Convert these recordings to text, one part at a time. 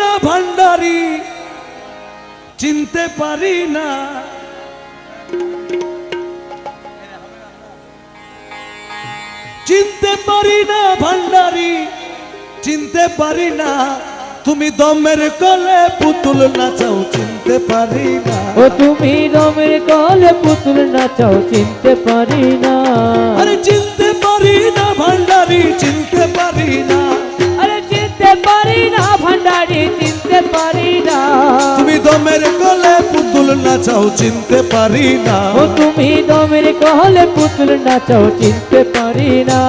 না ভান্ডারি, চিনতে পারি না। চিনতে পারি না ভান্ডারি, চিনতে পারি না। তুমি দমের কলে পুতুল নাচাও, চিনতে পারি না। ও তুমি রমের কলে পুতুল নাচাও, চিনতে পারি না। চিনতে পারি না। তুমি দমের কলে পুতুল নাচাও চিনতে পারি না। ও তুমি রমের কলে পুতুল নাচাও চিনতে পারি না।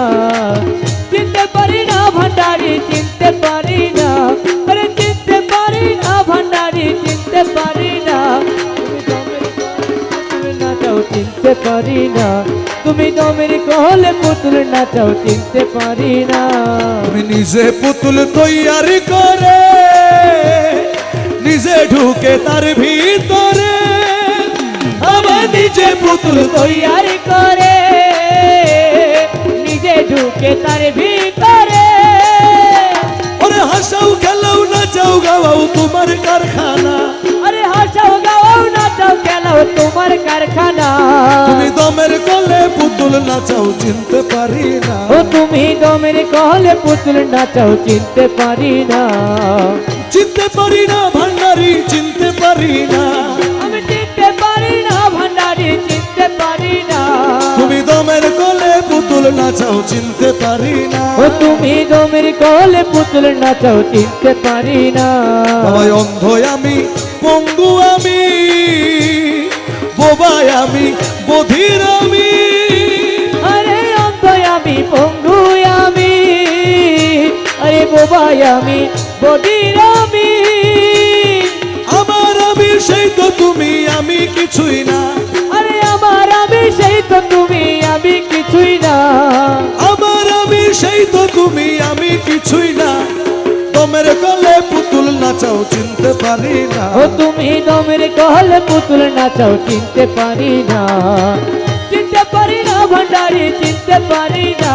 চিনতে পারি না ভান্ডারি চিনতে পারি না। আরে চিনতে পারি না ভান্ডারি চিনতে পারি না। দমের চিনতে পারি না। তুমি দমের কলে পুতুল নাচাও চিনতে পারি না। তুমি নিজে পুতুল তৈয়ারি করে নিজে ঢুকে তার ভিতরে আমার নিজে পুতুল তৈয়ারি করে। নিজে ঢুকে তার ভিতরে। ওরে হাসাও খেলাও নাচাও গাওয়াও তোমার কারখানা। আরে হাসাও গাও নাচাও খেলাও তোমার কারখানা। তুমি কলে পুতুল নাচাও চিনতে পারি না। ও তুমি দমের কলে পুতুল নাচাও চিনতে পারি না। চিনতে পারি না ভান্ডারি চিনতে পারি না। আমি চিনতে পারি না ভান্ডারি চিনতে পারি না। তুমি দমের কলে পুতুল নাচাও চিনতে পারি না। ও তুমি দমের কলে পুতুল নাচাও চিনতে পারি না। বাবাই অন্ধ আমি পঙ্গু আমি বোবাই আমি বধির বোবাই আমি বদির আমি। আমার আমি সেই তো তুমি আমি কিছুই না। আরে আমার আমি সেই তো তুমি আমি কিছুই না। আমার আমি সেই তো তুমি আমি কিছুই না। দমের কলে পুতুল নাচাও চিনতে পারি না। ও তুমি দমের কহলে পুতুল নাচাও চিনতে পারি না। চিনতে পারি না ভান্ডারি আরে চিনতে পারি না।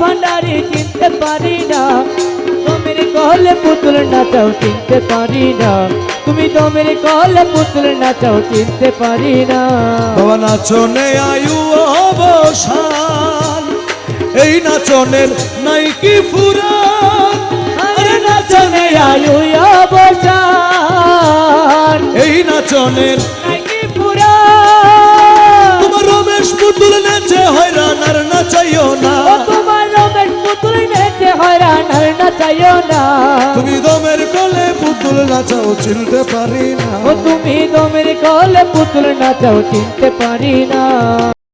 ভান্ডারি চিনতে পারি না। দমের কহলে পুতুল নাচাও চিনতে পারি না। তুমি দমের কহলে পুতুল নাচাও চিনতে পারি না। বাবা নাচনে আয়ু অবসান। এই নাচনের নাই কি ফুরান। আরে নাচনে আয়ু অবসান। এই নাচনের নাকি পুরা তোমার রমেশ পুতুল নাচে হয়রান আর নাচাইও নাচাইও না। তুমি দমের কলে পুতুল নাচাও চিনতে পারি না। ও তুমি দমের কলে পুতুল নাচাও চিনতে পারি না।